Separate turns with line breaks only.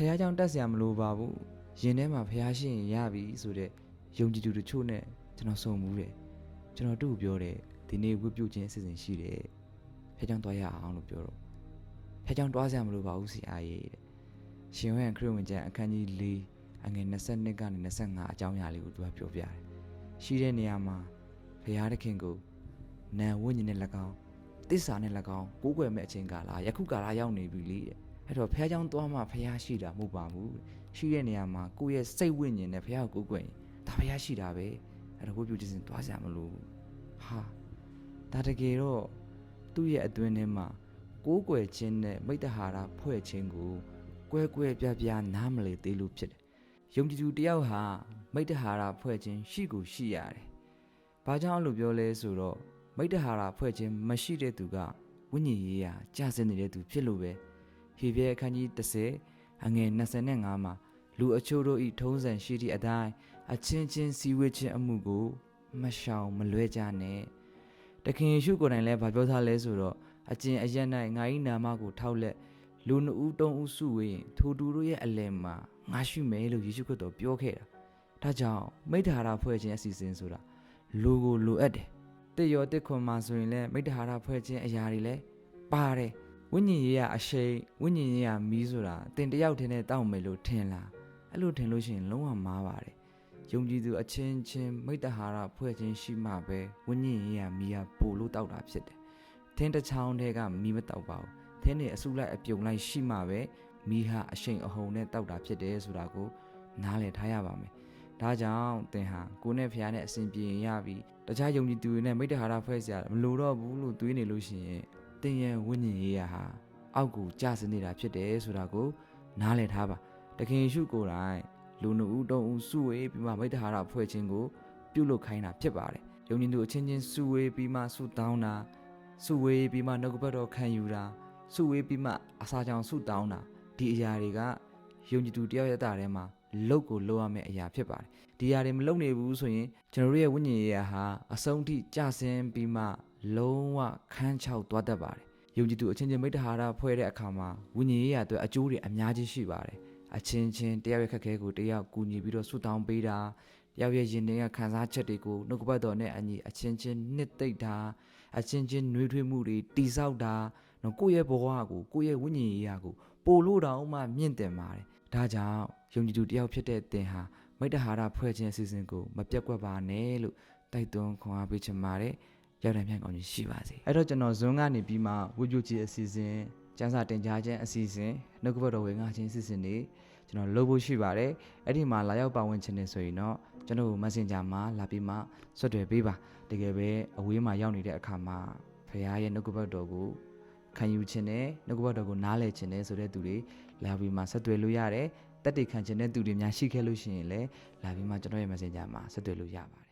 ဖះเจ้าတက်เสียမလို့ပါဘူးရင်ထဲမှာဖះရှိရင်ရပြီဆိုတဲ့ယုံကြည်သူတချို့နဲ့ကျွန်တော်စုံမှုတယ်ကျွန်တော်သူ့ကိုပြောတယ်ဒီနေ့ဝတ်ပြုတ်ခြင်းအစီအစဉ်ရှိတယ်ဖះเจ้าတွားရအောင်လို့ပြောတော့ဖះเจ้าတွားเสียမလို့ပါဘူးစီအားရေးတဲ့ရှင်ဝဲခရစ်ဝင်ကျမ်းအခန်းကြီး၄အငယ်22ကနေ25အကြောင်းအရာလေးကိုသူကပြောပြတယ်ရှိတဲ့နေရာမှာဖះသခင်ကိုနာဝိညာဉ်နဲ့၎င်းတစ္ဆာနဲ့၎င်းကိုးကွယ်မဲ့အချိန်ကာလယခုကာလရောက်နေပြီလေတဲ့ အဲ့တော့ဘုရားကျောင်းသွားမှဘုရားရှိတာမဟုတ်ပါဘူးရှိတဲ့နေရာမှာကိုယ့်ရဲ့စိတ်ဝိညာဉ်နဲ့ဘုရားကိုကိုယ်ကိုယ်ဒါဘုရားရှိတာပဲအဲ့တော့ဝိပုဒ္ဓရှင်သွားကြမလို့ဟာဒါတကယ်တော့သူ့ရဲ့အတွင်းထဲမှာကိုးကွယ်ခြင်းနဲ့မိတ္တဟာရဖွဲ့ခြင်းကိုကွဲကွဲပြားပြားနားမလည်သေးလို့ဖြစ်တယ်။ယုံကြည်သူတယောက်ဟာမိတ္တဟာရဖွဲ့ခြင်းရှိကိုရှိရတယ်။ဘာကြောင့်လို့ပြောလဲဆိုတော့မိတ္တဟာရဖွဲ့ခြင်းမရှိတဲ့သူကဝိညာဉ်ရေးရာကြာစင်နေတဲ့သူဖြစ်လို့ပဲ။ ဟေဘရဲအခန်းကြီး30အငယ်25မှာလူအချို့တို့ဤထုံးစံရှိသည့်အတိုင်းအချင်းချင်းစီဝေးခြင်းအမှုကို မရှောင်မလွဲကြနဲ့တခင်ယေရှုကိုယ်တိုင်လည်းဗာပြောထားလဲဆိုတော့အကျင့်အရက်၌ငါ၏နာမကိုထောက်လက်လူနှစ်ဦးသုံးဦးစုဝေးရင်ထိုသူတို့ရဲ့အလယ်မှာငါရှိမယ်လို့ယေရှုခရစ်တော်ပြောခဲ့တာဒါကြောင့်မိတ္တဟာရဖွဲ့ခြင်းအစီအစဉ်ဆိုတာလူကိုလိုအပ်တယ်တစ်ရောတစ်ခွန်မှာဆိုရင်လည်းမိတ္တဟာရဖွဲ့ခြင်းအရာတွေလည်းပါတယ် ဝိညာဉ်ရေးရအရှိန်ဝိညာဉ်ရေးရမီးဆိုတာတင်တယောက်တည်းနဲ့တောက်မယ်လို့ထင်လားအဲ့လိုထင်လို့ရှိရင်လုံးဝမားပါတယ်ယုံကြည်သူအချင်းချင်းမိတ္တဟာရဖွဲ့ခြင်းရှိမှပဲဝိညာဉ်ရေးရမီးရပို့လို့တောက်တာဖြစ်တယ်ထင်းတစ်ချောင်းတည်းကမီးမတောက်ပါဘူးထင်းနေအစုလိုက်အပြုံလိုက်ရှိမှပဲမီးဟာအရှိန်အဟုန်နဲ့တောက်တာဖြစ်တယ်ဆိုတာကိုနားလည်ထားရပါမယ်ဒါကြောင့်သင်ဟာကိုယ်နဲ့ဖခင်နဲ့အစဉ်ပြေရင်ရပြီတခြားယုံကြည်သူတွေနဲ့မိတ္တဟာရဖွဲ့စရာမလိုတော့ဘူးလို့တွေးနေလို့ရှိရင် တင်ရဲ့ဝိညာဉ်ရေးရဟာအောက်ကိုကျစနေတာဖြစ်တယ်ဆိုတာကို နားလည်ထားပါတခင်ယေရှုကိုယ်တိုင်လူနှစ်ဦးသုံးဦးစုဝေးပြီးမှမိတ္တဟာရဖွဲ့ခြင်းကို ပြုလုပ်ခိုင်းတာဖြစ်ပါတယ်ယုံကြည်သူအချင်းချင်းစုဝေးပြီးမှဆုတောင်းတာစုဝေးပြီးမှနှုတ်ကပတ်တော်ခံယူတာစုဝေးပြီးမှအစာကြောင်ဆုတောင်းတာဒီအရာတွေကယုံကြည်သူတယောက်ရဲ့တာထဲမှာလုတ်ကိုလုပ်ရမယ့်အရာဖြစ်ပါတယ်ဒီအရာတွေမလုပ်နေဘူးဆိုရင်ကျွန်တော်တို့ရဲ့ဝိညာဉ်ရေးရာဟာအဆုံးထိကျဆင်းပြီးမှ လုံးဝခန်းချောက်သွားတတ်ပါတယ်ယုံကြည်သူအချင်းချင်းမိတ္တဟာရဖွဲ့တဲ့အခါမှာဝိညာဉ်ရေးရာအတွက်အကျိုးတွေအများကြီးရှိပါတယ်အချင်းချင်းတယောက်ရဲ့ခက်ခဲကိုတယောက်ကူညီပြီးတော့ဆုတောင်းပေးတာတယောက်ရဲ့ရင်ထဲကခံစားချက်တွေကိုနှုတ်ကပတ်တော်နဲ့အညီအချင်းချင်းနှစ်သိမ့်တာအချင်းချင်းနှွေးထွေးမှုတွေတိဆောက်တာနော်ကိုယ့်ရဲ့ဘဝကိုကိုယ့်ရဲ့ဝိညာဉ်ရေးရာကိုပို့လို့တောင်မှမြင့်တင်ပါတယ်ဒါကြောင့်ယုံကြည်သူတယောက်ဖြစ်တဲ့သင်ဟာမိတ္တဟာရဖွဲ့ခြင်းအစီအစဉ်ကိုမပြတ်ကွက်ပါနဲ့လို့တိုက်တွန်းခွန်အားပေးချင်ပါတယ် ရောက်တဲ့မြန်ကောင်းကြီးရှိပါစေအဲ့တော့ကျွန်တော်ဇွန်ကနေပြီးမှဝိပုကြီးအစီအစဉ်ကျန်းစာတင်ကြားခြင်းအစီအစဉ်နှုတ်ကပတ်တော်ဝင်ငါခြင်းအစီအစဉ်တွေကျွန်တော်လုပ်ဖို့ရှိပါတယ်အဲ့ဒီမှာလာရောက်ပါဝင်ခြင်းနေဆိုရင်တော့ကျွန်တော် Messenger မှာလာပြီးမှဆွတ်တွေ့ပေးပါတကယ်ပဲအဝေးမှာရောက်နေတဲ့အခါမှာဖခင်ရဲ့နှုတ်ကပတ်တော်ကိုခံယူခြင်းနဲ့နှုတ်ကပတ်တော်ကိုနားလည်ခြင်းနဲ့ဆိုတဲ့သူတွေလာပြီးမှဆက်သွယ်လို့ရတယ်တက်တည်ခံခြင်းတဲ့သူတွေများရှိခဲ့လို့ရှိရင်လည်းလာပြီးမှကျွန်တော်ရဲ့ Messenger မှာဆက်သွယ်လို့ရပါတယ်